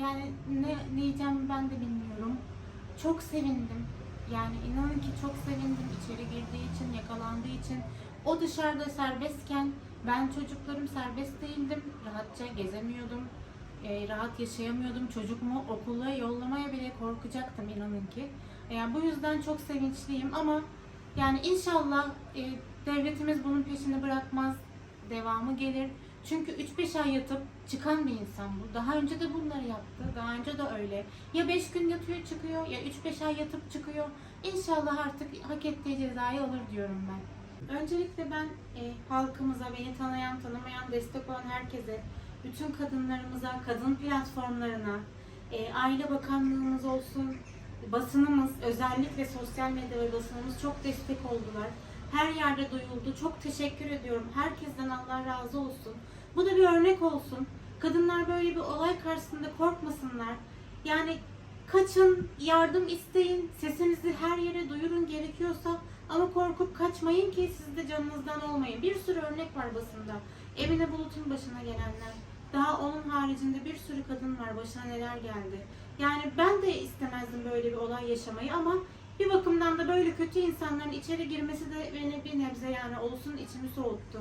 yani ne, ne ben de bilmiyorum. Çok sevindim. Yani inanın ki çok sevindim içeri girdiği için, yakalandığı için. O dışarıda serbestken ben çocuklarım serbest değildim. Rahatça gezemiyordum. e, rahat yaşayamıyordum. Çocuğumu okula yollamaya bile korkacaktım inanın ki. Yani bu yüzden çok sevinçliyim ama yani inşallah e, devletimiz bunun peşini bırakmaz. Devamı gelir. Çünkü 3-5 ay yatıp çıkan bir insan bu. Daha önce de bunları yaptı. Daha önce de öyle. Ya 5 gün yatıyor çıkıyor ya 3-5 ay yatıp çıkıyor. İnşallah artık hak ettiği cezayı alır diyorum ben. Öncelikle ben e, halkımıza, beni tanıyan, tanımayan, destek olan herkese, bütün kadınlarımıza, kadın platformlarına, e, Aile Bakanlığımız olsun, basınımız, özellikle sosyal medya ve basınımız çok destek oldular. Her yerde duyuldu. Çok teşekkür ediyorum. Herkesten Allah razı olsun. Bu da bir örnek olsun. Kadınlar böyle bir olay karşısında korkmasınlar. Yani kaçın, yardım isteyin, sesinizi her yere duyurun gerekiyorsa ama korkup kaçmayın ki siz de canınızdan olmayın. Bir sürü örnek var basında. Emine Bulut'un başına gelenler. Daha onun haricinde bir sürü kadın var başına neler geldi. Yani ben de istemezdim böyle bir olay yaşamayı ama bir bakımdan da böyle kötü insanların içeri girmesi de beni bir nebze yani olsun içimi soğuttu.